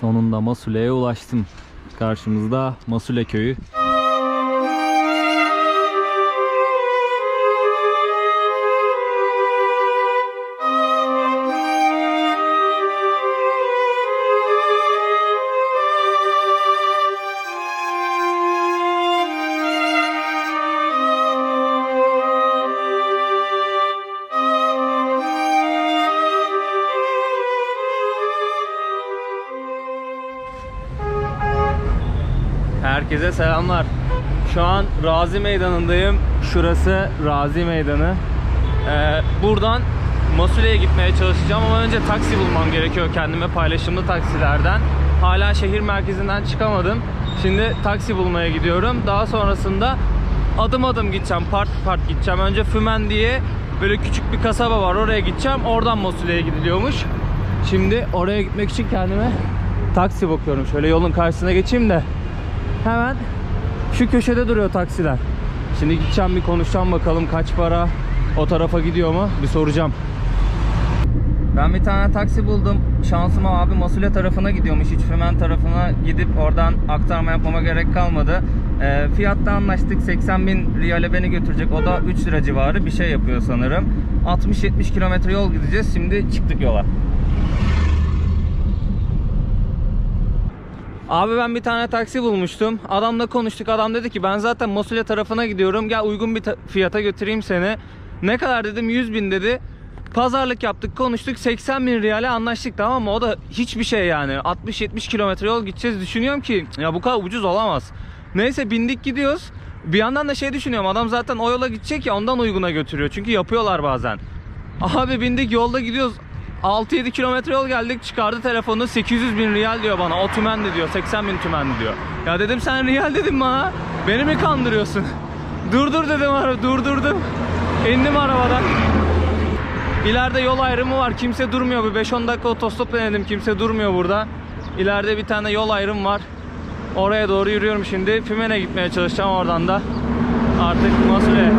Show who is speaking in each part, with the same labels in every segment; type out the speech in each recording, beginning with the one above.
Speaker 1: Sonunda Masule'ye ulaştım. Karşımızda Masule köyü. Herkese selamlar. Şu an Razi Meydanı'ndayım. Şurası Razi Meydanı. Ee, buradan Masule'ye gitmeye çalışacağım ama önce taksi bulmam gerekiyor kendime paylaşımlı taksilerden. Hala şehir merkezinden çıkamadım. Şimdi taksi bulmaya gidiyorum. Daha sonrasında adım adım gideceğim. Part part gideceğim. Önce Fümen diye böyle küçük bir kasaba var. Oraya gideceğim. Oradan Masule'ye gidiliyormuş. Şimdi oraya gitmek için kendime taksi bakıyorum. Şöyle yolun karşısına geçeyim de Hemen şu köşede duruyor taksiler. Şimdi gideceğim bir konuşacağım bakalım kaç para o tarafa gidiyor mu bir soracağım. Ben bir tane taksi buldum. Şansıma abi Masule tarafına gidiyormuş. Hiç Fümen tarafına gidip oradan aktarma yapmama gerek kalmadı. Ee, fiyatta anlaştık. 80 bin riyale beni götürecek. O da 3 lira civarı bir şey yapıyor sanırım. 60-70 kilometre yol gideceğiz. Şimdi çıktık yola. Abi ben bir tane taksi bulmuştum. Adamla konuştuk. Adam dedi ki ben zaten Mosule tarafına gidiyorum. Gel uygun bir ta- fiyata götüreyim seni. Ne kadar dedim 100 bin dedi. Pazarlık yaptık konuştuk 80 bin riyale anlaştık tamam mı? O da hiçbir şey yani 60-70 kilometre yol gideceğiz düşünüyorum ki ya bu kadar ucuz olamaz. Neyse bindik gidiyoruz. Bir yandan da şey düşünüyorum adam zaten o yola gidecek ya ondan uyguna götürüyor. Çünkü yapıyorlar bazen. Abi bindik yolda gidiyoruz. 6-7 kilometre yol geldik çıkardı telefonu 800 bin riyal diyor bana o tümendi diyor 80 bin tümendi diyor. Ya dedim sen riyal dedim bana beni mi kandırıyorsun? Durdur dedim araba durdurdum. İndim arabadan. İleride yol ayrımı var kimse durmuyor bir 5-10 dakika otostop denedim kimse durmuyor burada. İleride bir tane yol ayrım var. Oraya doğru yürüyorum şimdi. Fümen'e gitmeye çalışacağım oradan da. Artık Masule.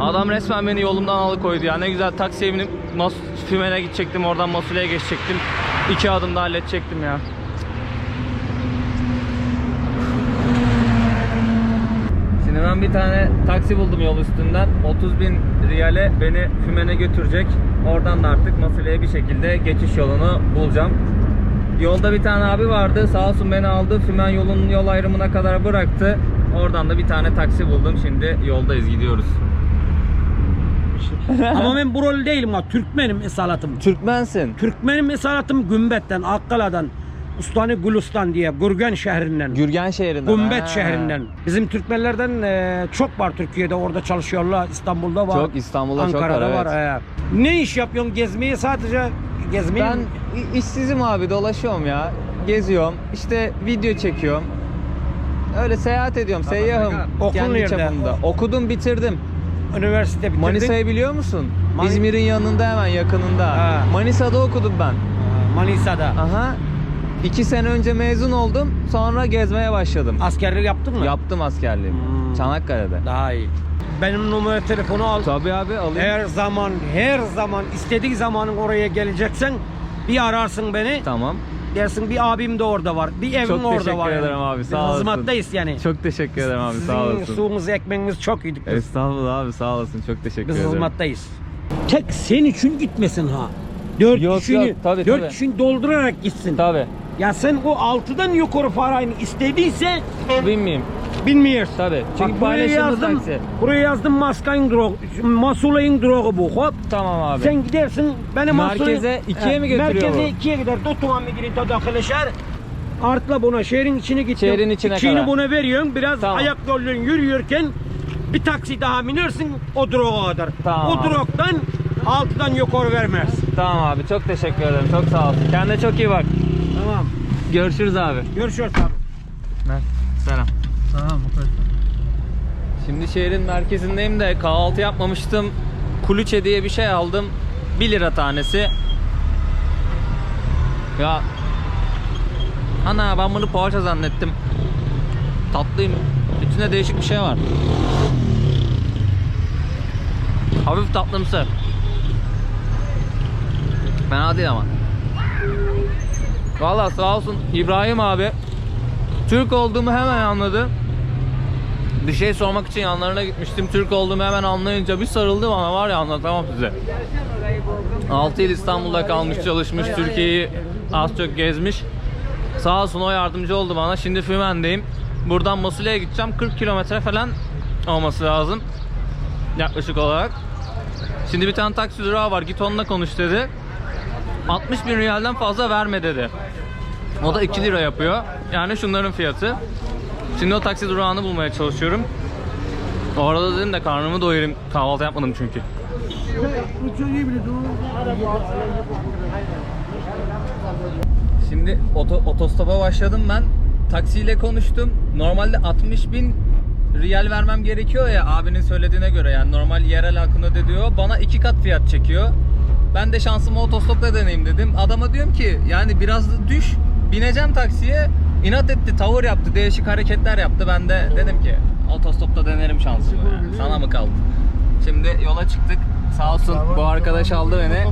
Speaker 1: Adam resmen beni yolumdan alıkoydu ya. Ne güzel taksiye binip Mas Fümen'e gidecektim. Oradan Masule'ye geçecektim. İki adımda halledecektim ya. Şimdi ben bir tane taksi buldum yol üstünden. 30 bin riyale beni Fümen'e götürecek. Oradan da artık Masule'ye bir şekilde geçiş yolunu bulacağım. Yolda bir tane abi vardı. Sağ olsun beni aldı. Fümen yolunun yol ayrımına kadar bıraktı. Oradan da bir tane taksi buldum. Şimdi yoldayız gidiyoruz.
Speaker 2: Ama ben buralı değilim ha. Türkmenim esalatım.
Speaker 1: Türkmensin.
Speaker 2: Türkmenim esalatım Gümbet'ten, Akkala'dan, Ustani Gulistan diye Gürgen şehrinden.
Speaker 1: Gürgen şehrinden.
Speaker 2: Gümbet
Speaker 1: Ha.
Speaker 2: şehrinden. Bizim Türkmenlerden e, çok var Türkiye'de. Orada çalışıyorlar. İstanbul'da var.
Speaker 1: Çok, İstanbul'da çok
Speaker 2: Ankara'da
Speaker 1: var,
Speaker 2: var. e. Ne iş yapıyorsun? Gezmeyi sadece gezmeyi
Speaker 1: Ben
Speaker 2: mi?
Speaker 1: işsizim abi dolaşıyorum ya. Geziyorum. İşte video çekiyorum. Öyle seyahat ediyorum. Seyyahım.
Speaker 2: Okul
Speaker 1: kendi çapımda. Okudum bitirdim.
Speaker 2: Üniversite bitirdin.
Speaker 1: Manisa'yı biliyor musun?
Speaker 2: Mani-
Speaker 1: İzmir'in yanında hemen yakınında.
Speaker 2: Ha.
Speaker 1: Manisa'da okudum ben.
Speaker 2: Manisa'da.
Speaker 1: Aha. İki sene önce mezun oldum. Sonra gezmeye başladım.
Speaker 2: Askerlik yaptın mı?
Speaker 1: Yaptım askerliğimi.
Speaker 2: Hmm.
Speaker 1: Çanakkale'de.
Speaker 2: Daha iyi. Benim numara telefonu al.
Speaker 1: Tabii abi alayım.
Speaker 2: Her zaman, her zaman istediğin zamanın oraya geleceksen bir ararsın beni.
Speaker 1: Tamam.
Speaker 2: Dersin bir abim de orada var. Bir evim
Speaker 1: Çok
Speaker 2: orada
Speaker 1: teşekkür
Speaker 2: var.
Speaker 1: ederim abi, sağ
Speaker 2: Biz
Speaker 1: olasın.
Speaker 2: Hizmetteyız yani.
Speaker 1: Çok teşekkür ederim abi. Sağ
Speaker 2: Sizin
Speaker 1: olasın.
Speaker 2: suyunuz, ekmeğiniz çok biz.
Speaker 1: Estağfurullah abi sağ olasın. Çok teşekkür
Speaker 2: Biz
Speaker 1: ederim.
Speaker 2: hizmetteyiz. Tek sen için gitmesin ha. Dört
Speaker 1: Yok,
Speaker 2: kişini,
Speaker 1: yok, tabii,
Speaker 2: dört
Speaker 1: tabii.
Speaker 2: kişini doldurarak gitsin.
Speaker 1: Tabii.
Speaker 2: Ya sen o altıdan yukarı parayı istediyse
Speaker 1: Bilmeyeyim.
Speaker 2: Bilmiyorsun.
Speaker 1: Tabii. Çünkü
Speaker 2: Bak buraya
Speaker 1: paylaşımlı
Speaker 2: yazdım,
Speaker 1: taksi.
Speaker 2: buraya yazdım maskayın drogu, masulayın drogu bu. Hop.
Speaker 1: Tamam abi.
Speaker 2: Sen gidersin benim
Speaker 1: Merkeze ikiye mi götürüyor
Speaker 2: Merkeze
Speaker 1: bu?
Speaker 2: ikiye gider. Tutuman bir girin tadakılı şehir. Artla buna şehrin içine gittin.
Speaker 1: Şehrin içine
Speaker 2: İçini
Speaker 1: kadar.
Speaker 2: buna veriyorsun. Biraz
Speaker 1: Tamam.
Speaker 2: ayak yolun yürüyorken bir taksi daha binersin o droga kadar.
Speaker 1: Tamam
Speaker 2: O drogdan altıdan yukarı vermez.
Speaker 1: Tamam abi çok teşekkür ederim. Çok sağ ol. Kendine çok iyi bak.
Speaker 2: Tamam.
Speaker 1: Görüşürüz abi.
Speaker 2: Görüşürüz abi.
Speaker 1: Selam.
Speaker 2: Tamam.
Speaker 1: Şimdi şehrin merkezindeyim de kahvaltı yapmamıştım. Kuluçe diye bir şey aldım. 1 lira tanesi. Ya Ana ben bunu poğaça zannettim. Tatlıyım. İçinde değişik bir şey var. Hafif tatlımsı. Fena değil ama. Valla sağ olsun İbrahim abi Türk olduğumu hemen anladı. Bir şey sormak için yanlarına gitmiştim. Türk olduğumu hemen anlayınca bir sarıldı bana var ya anlatamam size. 6 yıl İstanbul'da kalmış, çalışmış, Türkiye'yi az çok gezmiş. Sağ olsun o yardımcı oldu bana. Şimdi Fümen'deyim. Buradan Masule'ye gideceğim. 40 kilometre falan olması lazım. Yaklaşık olarak. Şimdi bir tane taksi durağı var. Git onunla konuş dedi. 60 bin riyalden fazla verme dedi. O da 2 lira yapıyor. Yani şunların fiyatı. Şimdi o taksi durağını bulmaya çalışıyorum. Orada dedim de karnımı doyurayım. Kahvaltı yapmadım çünkü. Şimdi oto, otostopa başladım ben. Taksiyle konuştum. Normalde 60 bin riyal vermem gerekiyor ya abinin söylediğine göre yani normal yerel halkın öde diyor. Bana iki kat fiyat çekiyor. Ben de şansımı otostopta deneyeyim dedim. Adama diyorum ki yani biraz da düş. Bineceğim taksiye. İnat etti, tavır yaptı, değişik hareketler yaptı. Ben de dedim ki otostopta denerim şansımı yani. Sana mı kaldı? Şimdi yola çıktık. Sağ olsun bu arkadaş aldı beni.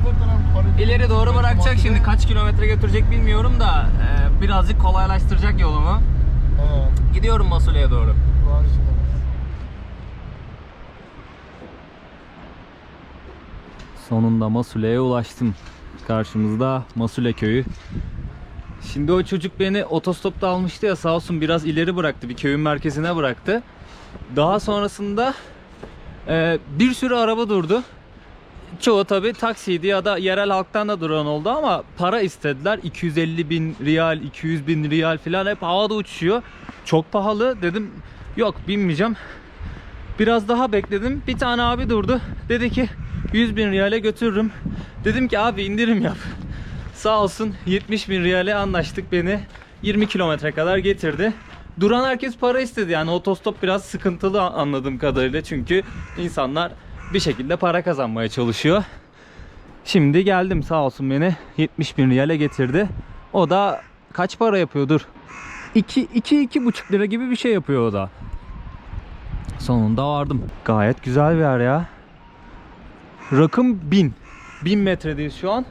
Speaker 1: İleri doğru bırakacak şimdi kaç kilometre götürecek bilmiyorum da e, birazcık kolaylaştıracak yolumu. Gidiyorum Masule'ye doğru. Sonunda Masule'ye ulaştım. Karşımızda Masule köyü. Şimdi o çocuk beni otostopta almıştı ya sağ olsun biraz ileri bıraktı. Bir köyün merkezine bıraktı. Daha sonrasında e, bir sürü araba durdu. Çoğu tabi taksiydi ya da yerel halktan da duran oldu ama para istediler. 250 bin riyal, 200 bin riyal falan hep havada uçuşuyor. Çok pahalı dedim yok binmeyeceğim. Biraz daha bekledim. Bir tane abi durdu. Dedi ki 100 bin riyale götürürüm. Dedim ki abi indirim yap. Sağ olsun 70 bin riyale anlaştık beni. 20 kilometre kadar getirdi. Duran herkes para istedi yani otostop biraz sıkıntılı anladığım kadarıyla çünkü insanlar bir şekilde para kazanmaya çalışıyor. Şimdi geldim sağ olsun beni 70 bin riyale getirdi. O da kaç para yapıyordur? 2 2 iki buçuk lira gibi bir şey yapıyor o da. Sonunda vardım. Gayet güzel bir yer ya. Rakım 1000. 1000 metredeyiz şu an.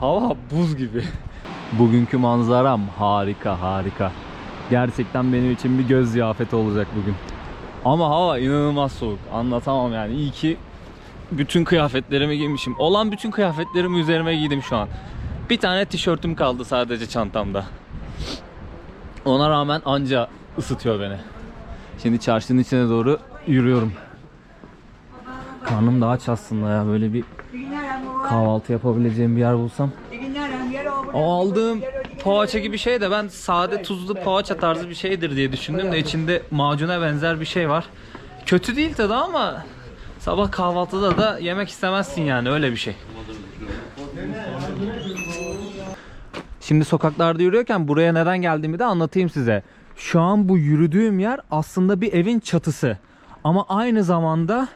Speaker 1: Hava buz gibi. Bugünkü manzaram harika harika. Gerçekten benim için bir göz ziyafeti olacak bugün. Ama hava inanılmaz soğuk. Anlatamam yani. İyi ki bütün kıyafetlerimi giymişim. Olan bütün kıyafetlerimi üzerime giydim şu an. Bir tane tişörtüm kaldı sadece çantamda. Ona rağmen anca ısıtıyor beni. Şimdi çarşının içine doğru yürüyorum. Karnım da aç aslında ya. Böyle bir kahvaltı yapabileceğim bir yer bulsam. O aldığım poğaça gibi şey de ben sade tuzlu poğaça tarzı bir şeydir diye düşündüm de içinde macuna benzer bir şey var. Kötü değil tadı ama sabah kahvaltıda da yemek istemezsin yani öyle bir şey. Şimdi sokaklarda yürüyorken buraya neden geldiğimi de anlatayım size. Şu an bu yürüdüğüm yer aslında bir evin çatısı. Ama aynı zamanda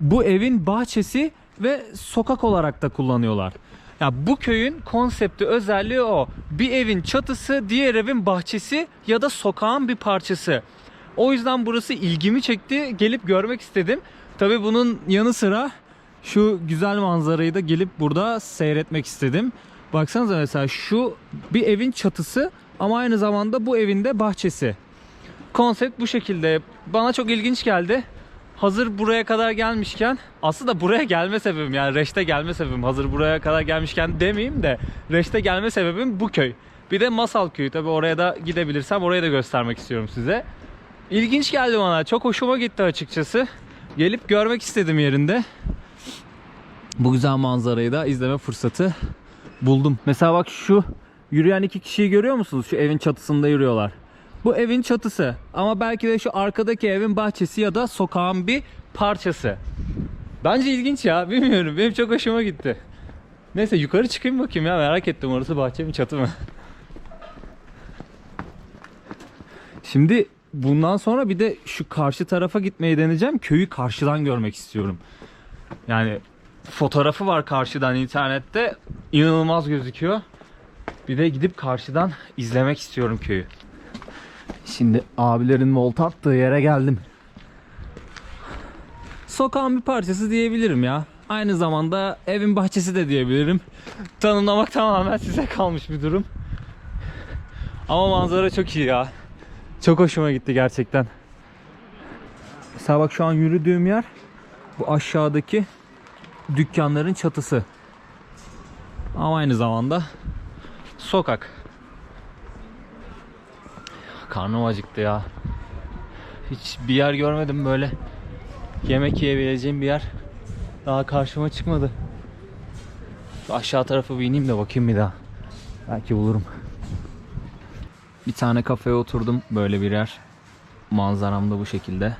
Speaker 1: bu evin bahçesi ve sokak olarak da kullanıyorlar. Ya bu köyün konsepti özelliği o. Bir evin çatısı, diğer evin bahçesi ya da sokağın bir parçası. O yüzden burası ilgimi çekti. Gelip görmek istedim. Tabii bunun yanı sıra şu güzel manzarayı da gelip burada seyretmek istedim. Baksanıza mesela şu bir evin çatısı ama aynı zamanda bu evin de bahçesi. Konsept bu şekilde. Bana çok ilginç geldi. Hazır buraya kadar gelmişken aslında buraya gelme sebebim yani Reş'te gelme sebebim hazır buraya kadar gelmişken demeyeyim de Reş'te gelme sebebim bu köy. Bir de Masal köyü tabi oraya da gidebilirsem orayı da göstermek istiyorum size. İlginç geldi bana çok hoşuma gitti açıkçası. Gelip görmek istedim yerinde. Bu güzel manzarayı da izleme fırsatı buldum. Mesela bak şu yürüyen iki kişiyi görüyor musunuz? Şu evin çatısında yürüyorlar. Bu evin çatısı ama belki de şu arkadaki evin bahçesi ya da sokağın bir parçası. Bence ilginç ya bilmiyorum benim çok hoşuma gitti. Neyse yukarı çıkayım bakayım ya merak ettim orası bahçe mi çatı mı? Şimdi bundan sonra bir de şu karşı tarafa gitmeyi deneyeceğim. Köyü karşıdan görmek istiyorum. Yani fotoğrafı var karşıdan internette. İnanılmaz gözüküyor. Bir de gidip karşıdan izlemek istiyorum köyü. Şimdi abilerin volta attığı yere geldim. Sokağın bir parçası diyebilirim ya. Aynı zamanda evin bahçesi de diyebilirim. Tanımlamak tamamen size kalmış bir durum. Ama manzara çok iyi ya. Çok hoşuma gitti gerçekten. Mesela bak şu an yürüdüğüm yer bu aşağıdaki dükkanların çatısı. Ama aynı zamanda sokak. Karnım acıktı ya. Hiç bir yer görmedim böyle. Yemek yiyebileceğim bir yer. Daha karşıma çıkmadı. Şu aşağı tarafa bir ineyim de bakayım bir daha. Belki bulurum. Bir tane kafeye oturdum. Böyle bir yer. Manzaram da bu şekilde.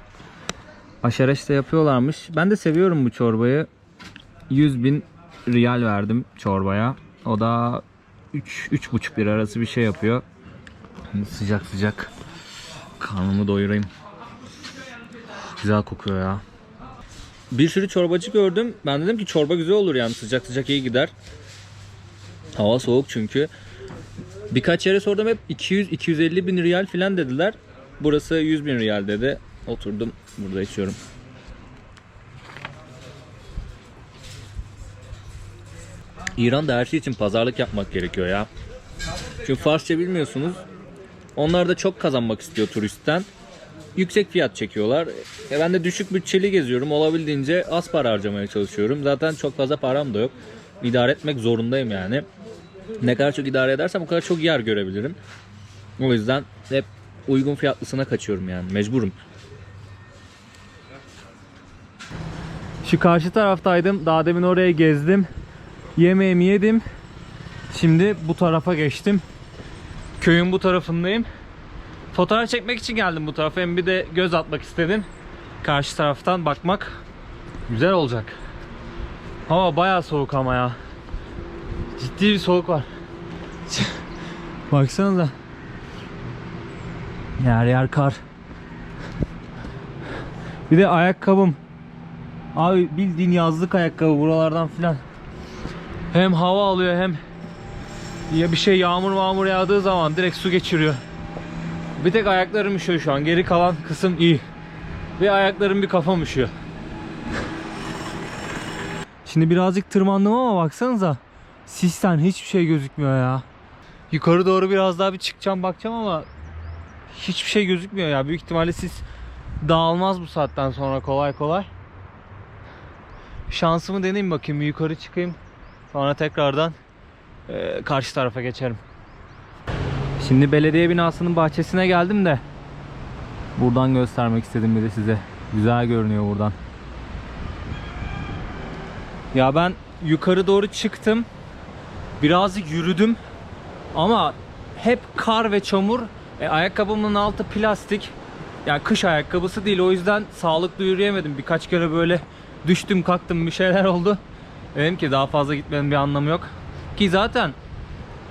Speaker 1: Aşereşte yapıyorlarmış. Ben de seviyorum bu çorbayı. 100 bin riyal verdim çorbaya. O da 3 3,5 lira arası bir şey yapıyor. Şimdi sıcak sıcak karnımı doyurayım. Güzel kokuyor ya. Bir sürü çorbacı gördüm. Ben dedim ki çorba güzel olur yani sıcak sıcak iyi gider. Hava soğuk çünkü. Birkaç yere sordum hep 200-250 bin riyal falan dediler. Burası 100 bin riyal dedi. Oturdum burada içiyorum. İran'da her şey için pazarlık yapmak gerekiyor ya. Çünkü Farsça bilmiyorsunuz. Onlar da çok kazanmak istiyor turistten. Yüksek fiyat çekiyorlar. E ben de düşük bütçeli geziyorum. Olabildiğince az para harcamaya çalışıyorum. Zaten çok fazla param da yok. İdare etmek zorundayım yani. Ne kadar çok idare edersem o kadar çok yer görebilirim. O yüzden hep uygun fiyatlısına kaçıyorum yani. Mecburum. Şu karşı taraftaydım. Daha demin oraya gezdim. Yemeğimi yedim. Şimdi bu tarafa geçtim. Köyün bu tarafındayım. Fotoğraf çekmek için geldim bu tarafa. Hem bir de göz atmak istedim. Karşı taraftan bakmak güzel olacak. Hava bayağı soğuk ama ya. Ciddi bir soğuk var. Baksanıza. Yer yer kar. Bir de ayakkabım. Abi bildiğin yazlık ayakkabı buralardan filan. Hem hava alıyor hem ya bir şey yağmur mağmur yağdığı zaman direkt su geçiriyor. Bir tek ayaklarım üşüyor şu an. Geri kalan kısım iyi. Ve ayaklarım bir kafam üşüyor. Şimdi birazcık tırmandım ama baksanıza. Sisten hiçbir şey gözükmüyor ya. Yukarı doğru biraz daha bir çıkacağım bakacağım ama hiçbir şey gözükmüyor ya. Büyük ihtimalle sis dağılmaz bu saatten sonra kolay kolay. Şansımı deneyeyim bakayım. Yukarı çıkayım. Sonra tekrardan eee, karşı tarafa geçerim. Şimdi belediye binasının bahçesine geldim de buradan göstermek istedim bir de size. Güzel görünüyor buradan. Ya ben yukarı doğru çıktım. Birazcık yürüdüm. Ama hep kar ve çamur. E, ayakkabımın altı plastik. Yani kış ayakkabısı değil. O yüzden sağlıklı yürüyemedim. Birkaç kere böyle düştüm kalktım bir şeyler oldu. Dedim ki daha fazla gitmenin bir anlamı yok. Ki zaten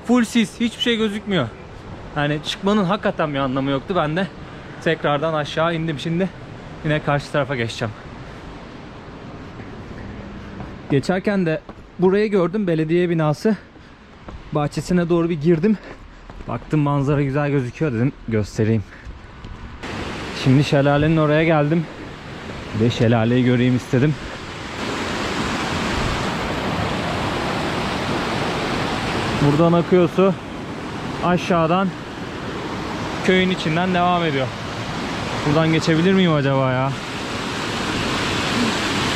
Speaker 1: full sis hiçbir şey gözükmüyor. Yani çıkmanın hakikaten bir anlamı yoktu. Ben de tekrardan aşağı indim. Şimdi yine karşı tarafa geçeceğim. Geçerken de burayı gördüm. Belediye binası. Bahçesine doğru bir girdim. Baktım manzara güzel gözüküyor dedim. Göstereyim. Şimdi şelalenin oraya geldim. Bir de şelaleyi göreyim istedim. Buradan akıyor su. Aşağıdan köyün içinden devam ediyor. Buradan geçebilir miyim acaba ya?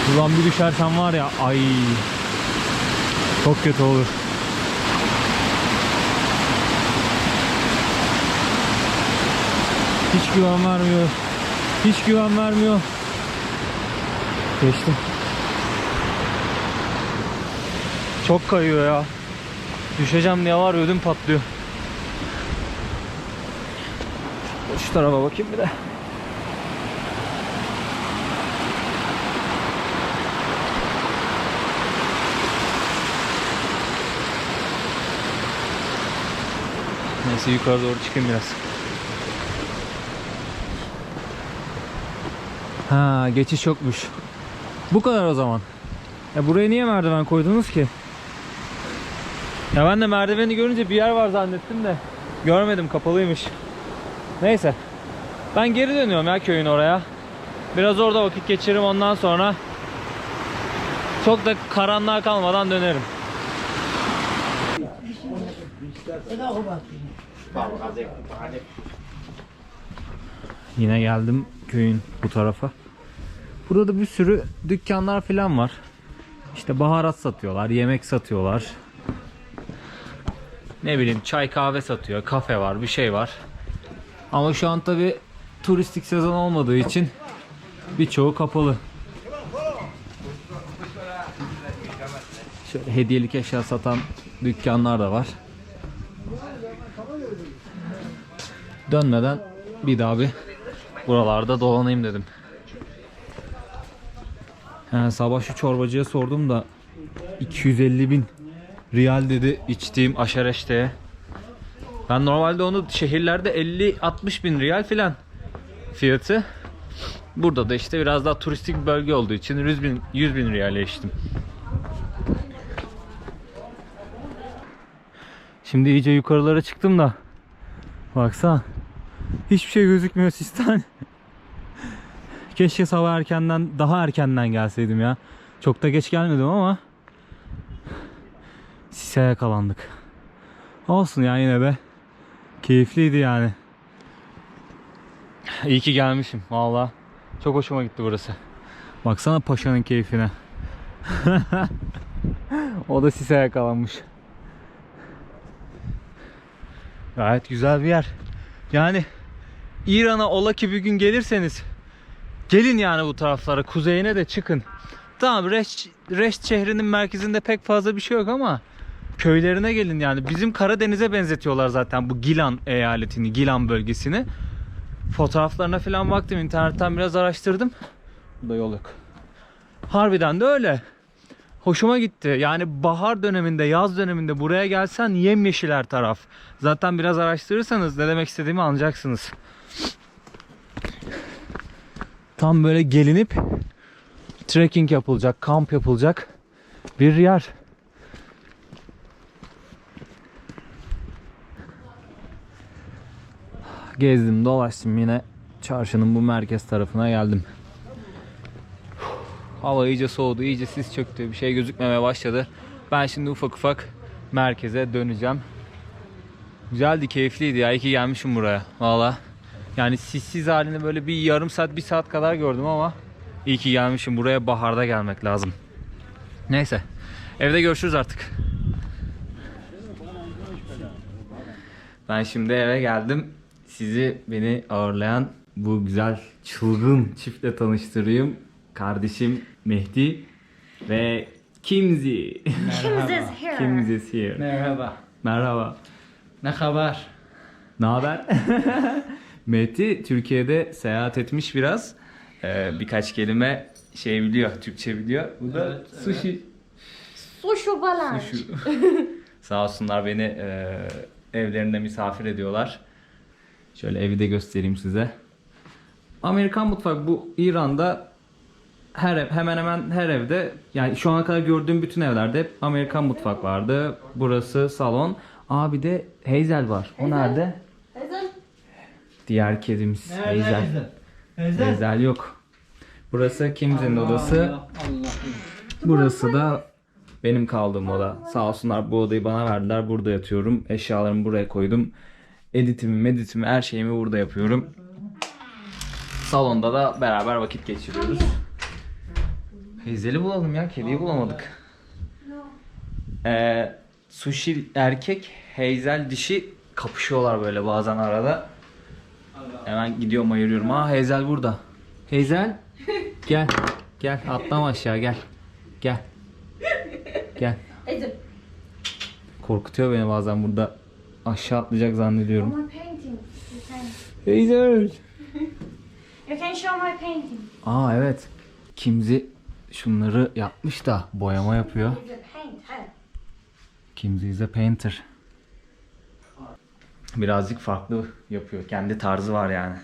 Speaker 1: Buradan bir düşersem var ya ay çok kötü olur. Hiç güven vermiyor. Hiç güven vermiyor. Geçtim. Çok kayıyor ya. Düşeceğim diye var ödüm patlıyor. Şu tarafa bakayım bir de. Neyse yukarı doğru çıkayım biraz. Ha geçiş yokmuş. Bu kadar o zaman. Ya buraya niye merdiven koydunuz ki? Ya ben de merdiveni görünce bir yer var zannettim de görmedim kapalıymış. Neyse. Ben geri dönüyorum ya köyün oraya. Biraz orada vakit geçiririm ondan sonra çok da karanlığa kalmadan dönerim. Yine geldim köyün bu tarafa. Burada da bir sürü dükkanlar falan var. İşte baharat satıyorlar, yemek satıyorlar. Ne bileyim çay kahve satıyor, kafe var, bir şey var. Ama şu an tabi turistik sezon olmadığı için birçoğu kapalı. Şöyle hediyelik eşya satan dükkanlar da var. Dönmeden bir daha bir buralarda dolanayım dedim. He, sabah şu çorbacıya sordum da 250 bin riyal dedi içtiğim aşereşteye. Ben normalde onu şehirlerde 50-60 bin riyal filan fiyatı. Burada da işte biraz daha turistik bölge olduğu için 100 bin, 100 bin riyale içtim. Şimdi iyice yukarılara çıktım da baksana hiçbir şey gözükmüyor sistem. Keşke sabah erkenden daha erkenden gelseydim ya. Çok da geç gelmedim ama sise yakalandık. Olsun ya yine de keyifliydi yani. İyi ki gelmişim valla. Çok hoşuma gitti burası. Baksana paşanın keyfine. o da sise yakalanmış. Gayet güzel bir yer. Yani İran'a ola ki bir gün gelirseniz gelin yani bu taraflara kuzeyine de çıkın. Tamam Reş, Reş şehrinin merkezinde pek fazla bir şey yok ama köylerine gelin yani. Bizim Karadeniz'e benzetiyorlar zaten bu Gilan eyaletini, Gilan bölgesini. Fotoğraflarına falan baktım internetten biraz araştırdım. Burada yol yok. Harbiden de öyle. Hoşuma gitti. Yani bahar döneminde, yaz döneminde buraya gelsen yemyeşil her taraf. Zaten biraz araştırırsanız ne demek istediğimi anlayacaksınız. Tam böyle gelinip trekking yapılacak, kamp yapılacak bir yer. Gezdim, dolaştım yine çarşının bu merkez tarafına geldim. Hava iyice soğudu, iyice sis çöktü, bir şey gözükmemeye başladı. Ben şimdi ufak ufak merkeze döneceğim. Güzeldi, keyifliydi ya. İyi ki gelmişim buraya. Valla. Yani sissiz halini böyle bir yarım saat, bir saat kadar gördüm ama iyi ki gelmişim. Buraya baharda gelmek lazım. Neyse. Evde görüşürüz artık. Ben şimdi eve geldim. Sizi beni ağırlayan bu güzel çılgın çiftle tanıştırayım. Kardeşim Mehdi ve Kimzi.
Speaker 3: Kim's is here.
Speaker 1: Kimzi is here.
Speaker 4: Merhaba.
Speaker 1: Merhaba.
Speaker 4: Ne haber?
Speaker 1: Ne haber? Mehdi Türkiye'de seyahat etmiş biraz. Ee, birkaç kelime şey biliyor, Türkçe biliyor. Bu da
Speaker 4: Evet,
Speaker 1: sushi.
Speaker 3: Sushi balanç.
Speaker 1: Sağ olsunlar beni e, evlerinde misafir ediyorlar. Şöyle evi de göstereyim size. Amerikan mutfak bu İran'da her ev, hemen hemen her evde yani şu ana kadar gördüğüm bütün evlerde hep Amerikan mutfak vardı. Burası salon. Aa bir de Hazel var. O nerede?
Speaker 3: Hazel.
Speaker 1: Diğer kedimiz Hazel.
Speaker 4: Hazel. Hazel.
Speaker 1: Hazel yok. Burası Kim'in odası.
Speaker 4: Allah Allah.
Speaker 1: Burası da benim kaldığım oda. Sağ olsunlar bu odayı bana verdiler. Burada yatıyorum. Eşyalarımı buraya koydum. Editimi, meditimi, her şeyimi burada yapıyorum. Salonda da beraber vakit geçiriyoruz. Hazel'i bulalım ya. Kediyi bulamadık. Ee, sushi erkek, Hazel dişi kapışıyorlar böyle bazen arada. Hemen gidiyorum ayırıyorum. Aa Hazel burada. Hazel gel. Gel atlama aşağı gel. Gel. Gel. Korkutuyor beni bazen burada. Aşağı atlayacak zannediyorum.
Speaker 3: My painting. You can,
Speaker 1: Hazel.
Speaker 3: you can show my painting.
Speaker 1: Aa evet. Kimzi şunları yapmış da boyama yapıyor.
Speaker 3: Paint.
Speaker 1: Kimzi is a painter. Birazcık farklı yapıyor. Kendi tarzı var yani.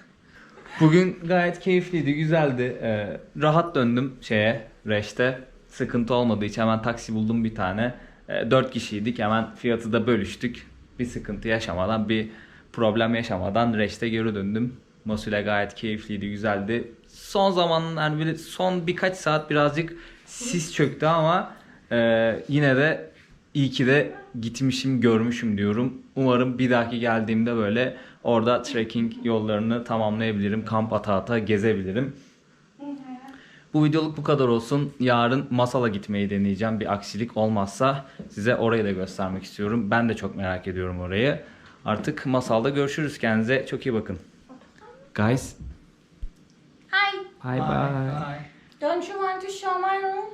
Speaker 1: Bugün gayet keyifliydi, güzeldi. Ee, rahat döndüm şeye, Reş'te. Sıkıntı olmadığı için hemen taksi buldum bir tane. Ee, dört kişiydik. Hemen fiyatı da bölüştük. Bir sıkıntı yaşamadan, bir problem yaşamadan Reş'te geri döndüm. Mosul'e gayet keyifliydi, güzeldi. Son zamanlar yani böyle son birkaç saat birazcık sis çöktü ama e, yine de iyi ki de gitmişim görmüşüm diyorum. Umarım bir dahaki geldiğimde böyle orada trekking yollarını tamamlayabilirim. Kamp ata ata gezebilirim. Bu videoluk bu kadar olsun. Yarın Masal'a gitmeyi deneyeceğim. Bir aksilik olmazsa size orayı da göstermek istiyorum. Ben de çok merak ediyorum orayı. Artık Masal'da görüşürüz. Kendinize çok iyi bakın. Guys,
Speaker 3: Hi.
Speaker 1: bye bye.
Speaker 3: Don't you want to show my room?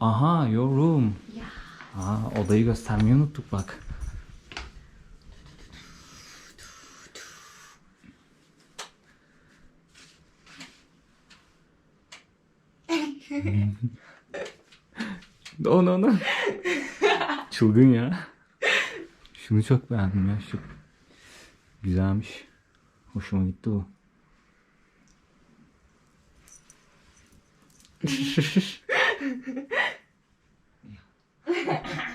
Speaker 1: Aha, your room. Aa, odayı göstermeyi unuttuk bak. No no no. Çılgın ya. Şunu çok beğendim ya. Şu güzelmiş. Hoşuma gitti bu.